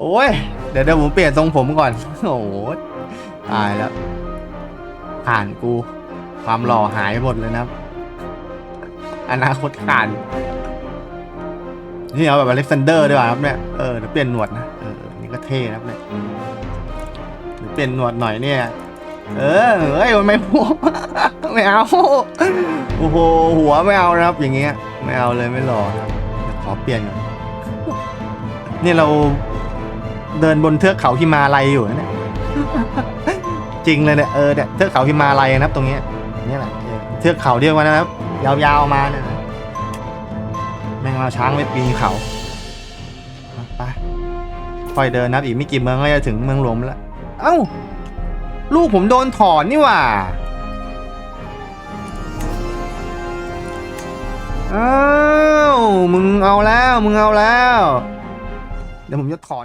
โอ้ย เดี๋ยวเดี๋ยวผมเปลี่ยนทรงผมก่อน โอ้โหตายแล้ว ผ่านกู ความหล่อหายหมดเลยนะครับ อนาคตขาดนี่เอาแบบอเล็กซานเดอร์ดีกว่าครับเนี่ย เออเดี๋ยวเปลี่ยนหนวดนะ เออ นี่ก็เท่นะครับเนี่ยเดี๋ยวเปลี่ยนหนวดหน่อยเนี่ย เออเฮ้ยไม่พูดไม่เอา โอ้โห หัวไม่เอานะครับ อย่างเงี้ย ไม่เอาเลยไม่หล่อครับ ขอเปลี่ยนก่อนนี่เรา เดินบนเทือกเขาฮิมาลัยอยู่นะเนี่ยจริงเลยเนี่ยเออเนี่ยเทือกเขาฮิมาลัยนะครับ ตรงนี้นี่แหละเทือกเขาเดียวกันนะครับ ยาวๆมาเนี่ยนะแม่งเราช้างไม่ปีนเขาไปค่อยเดินนะครับอีกไม่กี่เมืองก็จะถึงเมืองหลวงแล้ว เอ้า ลูกผมโดนถอนนี่หว่าอ้าวมึงเอาแล้ว มึงเอาแล้ว เดี๋ยวผมจะถอน